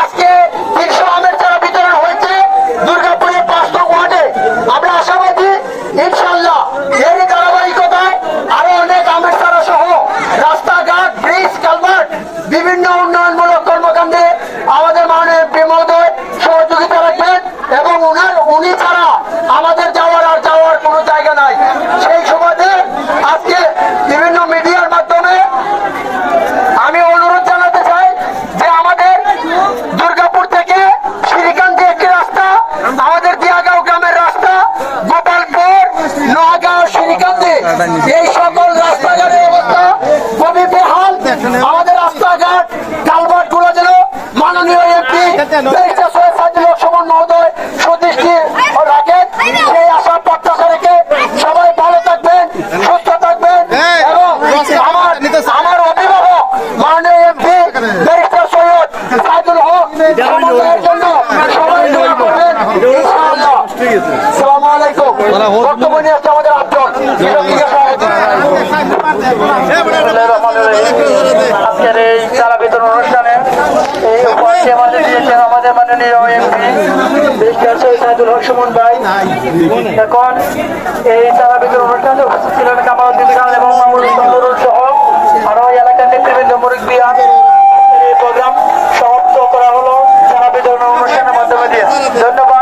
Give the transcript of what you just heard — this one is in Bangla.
আজকে তিনশো আমের চারা বিতরণ হয়েছে দুর্গাপুরের পাঁচটা ওয়ার্ডে। আমরা আশাবাদী ইনশাল্লাহ এর ধারাবাহিকতায় আরও অনেক আমের চারা সহ রাস্তাঘাট ব্রিজ কালভার্ট বিভিন্ন উন্নয়নমূলক কর্মকাণ্ডে আমাদের মাননীয় মহোদয় সহযোগিতা রাখবেন এবং উনার উনি ছাড়া আমাদের যাওয়ার আর যাওয়ার কোনো জায়গা নাই। সেই সুবাদে এই সকল রাস্তাঘাটের অবস্থা খুবই বেহাল। আমাদের রাস্তাঘাট কালভার্টগুলো যেন মাননীয় এমপি সুমন মহোদয় সুদৃষ্টি রাখেন সেই আশা প্রত্যাশা রেখে সবাই ভালো থাকবেন সুস্থ থাকবেন এবং আমার আমার অভিভাবক মাননীয় এমপি ব্যারিস্টার সৈয়দ সাইদুল হক বক্তব্য নিয়ে আসছে আমাদের আটজন। বিরোধীকে আজকের এই চারা বিতরণ অনুষ্ঠানে এই আমাদের দিয়েছেন আমাদের মাননীয় এমপি ব্যারিস্টার সৈয়দ সাইদুল হক সুমন ভাই। এখন এই বিতরণ অনুষ্ঠানে উপস্থিত ছিলেন কামালউদ্দিন খান এবং সহ আরও এই এলাকার নেতৃবৃন্দ মুরব্বিয়ান এই প্রোগ্রাম সমাপ্ত করা হলো। বিতরণ অনুষ্ঠানের মাধ্যমে দিয়ে। ধন্যবাদ।